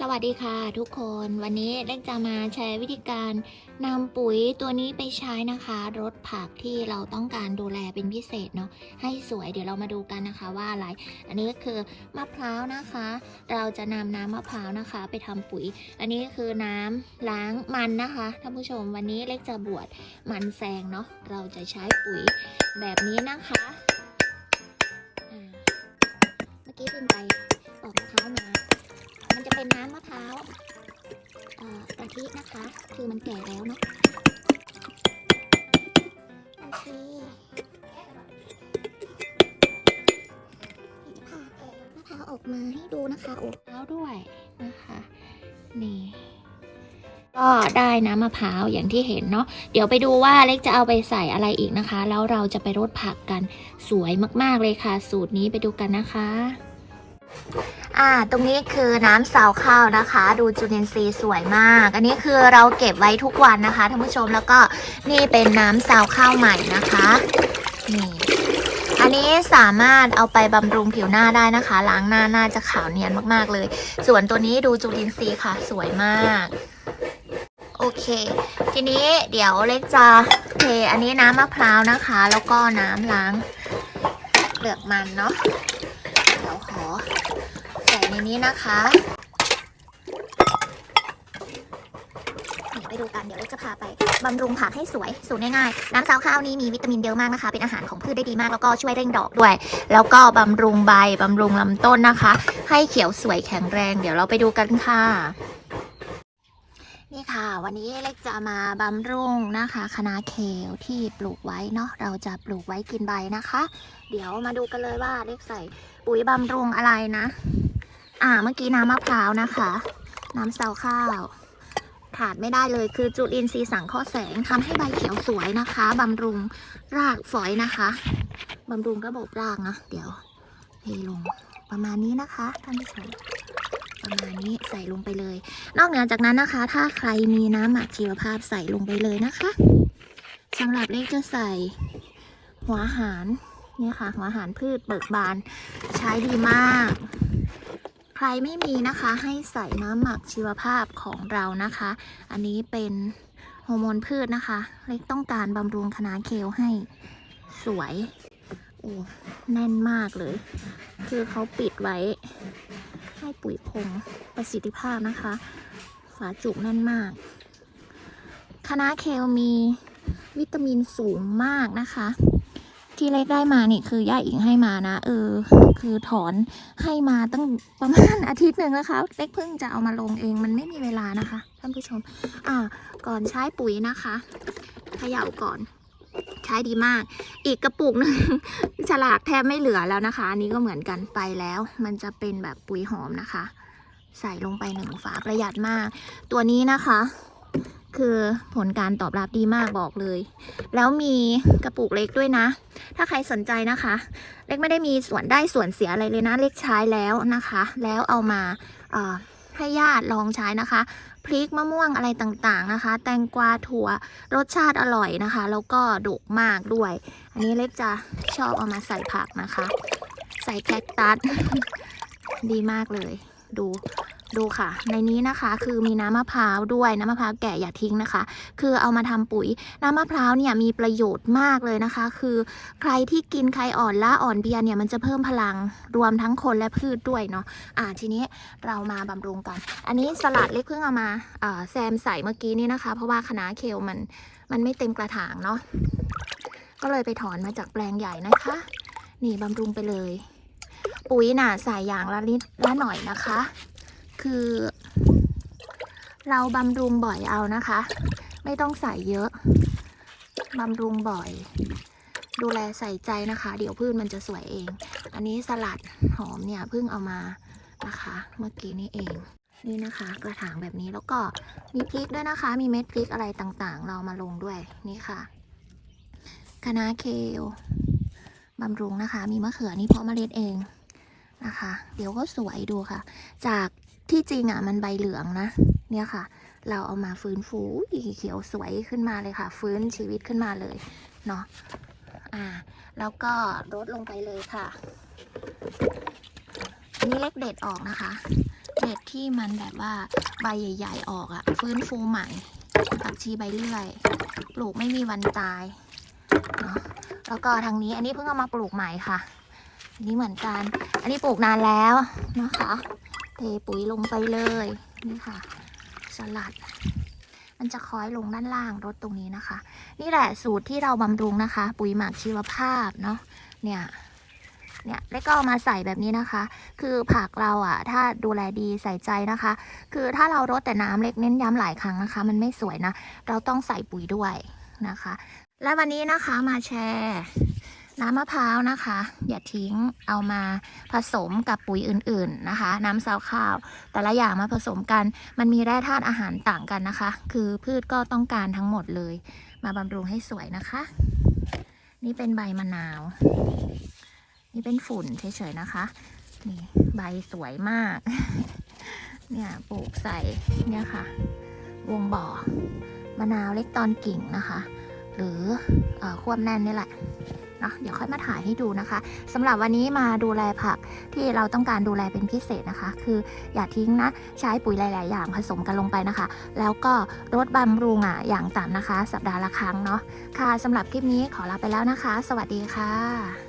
สวัสดีค่ะทุกคนวันนี้เล็กจะมาแชร์วิธีการนำปุ๋ยตัวนี้ไปใช้นะคะรดผักที่เราต้องการดูแลเป็นพิเศษเนาะให้สวยเดี๋ยวเรามาดูกันนะคะว่าอะไร อันนี้ก็คือมะพร้าวนะคะ เราจะนำน้ำมะพร้าวนะคะ ไปทำปุ๋ย อันนี้คือน้ำล้างมันนะคะท่านผู้ชมวันนี้เล็กจะบวชมันแซงเนาะเราจะใช้ปุ๋ยแบบนี้นะคะเมื่อกี้เพิ่งไป เป็นน้ำมะพร้าวอ่อกะทินะคะ คือมันแก่แล้วเนาะโอเคเดี๋ยวจะพามะพร้าวออกมาให้ดูนะคะอบมะพร้าวด้วยนะคะนี่ก็ได้น้ำมะพร้าวอย่างที่เห็นเนาะเดี๋ยวไปดูว่าเล็กจะเอาไปใส่อะไรอีกนะคะ แล้วเราจะไปรดผักกันสวยมากๆเลยค่ะ สูตรนี้ไปดูกันนะคะ อ่า ตรงนี้คือน้ำสาวข้าวนะคะ ดูจุลินทรีย์สวยมาก อันนี้คือเราเก็บไว้ทุกวันนะคะท่านผู้ชมแล้วก็นี่เป็นน้ำสาวข้าวใหม่นะคะนี่อันนี้สามารถเอาไปบำรุงผิวหน้าได้นะคะ ล้างหน้าหน้าจะขาวเนียนมากๆเลย ส่วนตัวนี้ดูจุลินทรีย์ค่ะ สวยมากโอเค ทีนี้เดี๋ยวเล็กจะเทอันนี้น้ำมะพร้าวนะคะ แล้วก็น้ำล้างเปลือกมันเนาะเดี๋ยวขอ ส่ในนี้นะคะไปดูกัน เดี๋ยวเราจะพาไปบำรุงผักให้สวย สูตรง่ายๆ น้ำซาวข้าวนี้มีวิตามินเยอะมากนะคะ เป็นอาหารของพืชได้ดีมาก แล้วก็ช่วยเร่งดอกด้วย แล้วก็บำรุงใบ บำรุงลำต้นนะคะ ให้เขียวสวยแข็งแรง เดี๋ยวเราไปดูกันค่ะ นี่ค่ะ วันนี้เล็กจะมาบำรุงนะคะคณะเคลที่ปลูกไว้เนาะ เราจะปลูกไว้กินใบนะคะ เดี๋ยวมาดูกันเลยว่าเล็กใส่ปุ๋ยบำรุงอะไรนะ อ่าเมื่อกี้น้ำมะพร้าวนะคะ น้ำเซาข้าวขาดไม่ได้เลยคือจุลินทรีย์สังเคราะห์แสงทำให้ใบเขียวสวยนะคะบำรุงรากฝอยนะคะบำรุงระบบรากนะเดี๋ยวเทลงประมาณนี้นะคะท่านผู้ชมประมาณนี้ใส่ลงไปเลย นอกเหนือจากนั้นนะคะ ถ้าใครมีน้ำหมักชีวภาพใส่ลงไปเลยนะคะสำหรับเลขจะใส่ หัวหารเนี่ยค่ะ หัวหารพืชเบิกบานใช้ดีมาก ใครไม่มีนะคะให้ใส่น้ำหมักชีวภาพของเรานะคะ อันนี้เป็นฮอร์โมนพืชนะคะ เล็กต้องการบำรุงคณะเคลให้สวย โอ้แน่นมากเลย คือเขาปิดไว้ ให้ปุ๋ยคงประสิทธิภาพนะคะ ฝาจุกแน่นมากคณะเคลมีวิตามินสูงมากนะคะ ที่เล็กได้มานี่คือย่าอิงให้มานะ เออ คือถอนให้มาตั้งประมาณอาทิตย์หนึ่งแล้วคะ เล็กเพิ่งจะเอามาลงเองมันไม่มีเวลานะคะ ท่านผู้ชม อ่า ก่อนใช้ปุ๋ยนะคะเขย่าก่อนใช้ดีมาก อีกกระปุกหนึ่งฉลากแทบไม่เหลือแล้วนะคะ อันนี้ก็เหมือนกันไปแล้ว มันจะเป็นแบบปุ๋ยหอมนะคะ ใส่ลงไปหนึ่งฝาประหยัดมาก ตัวนี้นะคะ คือผลการตอบรับดีมากบอกเลย แล้วมีกระปุกเล็กด้วยนะ ถ้าใครสนใจนะคะ เล็กไม่ได้มีส่วนได้ส่วนเสียอะไรเลยนะ เล็กใช้แล้วนะคะ แล้วเอามาให้ญาติลองใช้นะคะ พริกมะม่วงอะไรต่างๆนะคะ แตงกวาถั่วรสชาติอร่อยนะคะ แล้วก็ดกมากด้วย อันนี้เล็กจะชอบเอามาใส่ผักนะคะ ใส่แคคตัสดีมากเลย ดู ดูค่ะ ในนี้นะคะคือมีน้ำมะพร้าวด้วยน้ำมะพร้าวแก่อย่าทิ้งนะคะ คือเอามาทำปุ๋ย น้ำมะพร้าวเนี่ยมีประโยชน์มากเลยนะคะ คือใครที่กินไข่อ่อนล่าอ่อนเบียรเนี่ยมันจะเพิ่มพลังรวมทั้งคนและพืชด้วยเนาะอ่าทีนี้เรามาบำรุงกัน อันนี้สลัดเล็กเพิ่งเอามาอ่าแซมใส่เมื่อกี้นี่นะคะ เพราะว่าคณะเคลมันมันไม่เต็มกระถางเนาะก็เลยไปถอนมาจากแปลงใหญ่นะคะ นี่บำรุงไปเลย ปุ๋ยน่ะใส่อย่างละนิดละหน่อยนะคะ คือ เราบำรุงบ่อยเอานะคะ ไม่ต้องใส่เยอะบำรุงบ่อย ดูแลใส่ใจนะคะ เดี๋ยวพืชมันจะสวยเอง อันนี้สลัดหอมเนี่ยเพิ่งเอามานะคะ เมื่อกี้นี่เองนี่นะคะกระถางแบบนี้แล้วก็มีพริกด้วยนะคะ มีเม็ดพริกอะไรต่างๆ เรามาลงด้วยนี่ค่ะคะน้าเคลบำรุงนะคะ มีมะเขือนี่เพาะเมล็ดเองนะคะ เดี๋ยวก็สวยดูค่ะ จาก ที่จริงอะมันใบเหลืองนะ เนี่ยค่ะ เราเอามาฟื้นฟูอุ๊ยเขียวสวยขึ้นมาเลยค่ะ ฟื้นชีวิตขึ้นมาเลยเนาะอ่า แล้วก็รดลงไปเลยค่ะนนี้เล็กเด็ดออกนะคะ เด็ดที่มันแบบว่าใบใหญ่ ๆ ออกอะฟื้นฟูใหม่ผักชีใบเลื่อย ปลูกไม่มีวันตายเนาะแล้วก็ทางนี้อันนี้เพิ่งเอามาปลูกใหม่ค่ะนนี้เหมือนกัน อันนี้ปลูกนานแล้วนะคะ เทปุ๋ยลงไปเลยนี่ค่ะ สลัด มันจะคอยลงด้านล่างรถตรงนี้นะคะ นี่แหละสูตรที่เราบำรุงนะคะ ปุ๋ยหมักชีวภาพเนาะเนี่ยเนี่ยแล้วก็เอามาใส่แบบนี้นะคะ คือผักเราอะ ถ้าดูแลดีใส่ใจนะคะ คือถ้าเรารดแต่น้ำเล็กเน้นย้ำหลายครั้งนะคะ มันไม่สวยนะ เราต้องใส่ปุ๋ยด้วยนะคะ และวันนี้นะคะมาแชร์ น้ำมะพร้าวนะคะ อย่าทิ้งเอามาผสมกับปุ๋ยอื่นๆนะคะ น้ำซาวข้าว แต่ละอย่างมาผสมกัน มันมีแร่ธาตุอาหารต่างกันนะคะ คือพืชก็ต้องการทั้งหมดเลย มาบำรุงให้สวยนะคะ นี่เป็นใบมะนาว นี่เป็นฝุ่นเฉยๆนะคะ นี่ใบสวยมาก เนี่ยปลูกใส่เนี่ยค่ะ วงบ่อมะนาวเล็กตอนกิ่งนะคะ หรืออควบแน่นนี่แหละ นะเดี๋ยวค่อยมาถ่ายให้ดูนะคะสำหรับวันนี้มาดูแลผักที่เราต้องการดูแลเป็นพิเศษนะคะ คืออย่าทิ้งนะ ใช้ปุ๋ยหลาย ๆ อย่างผสมกันลงไปนะคะ แล้วก็รดบำรุงอะอย่างต่ำนะคะ สัปดาห์ละครั้งเนาะค่ะสำหรับคลิปนี้ขอลาไปแล้วนะคะ สวัสดีค่ะ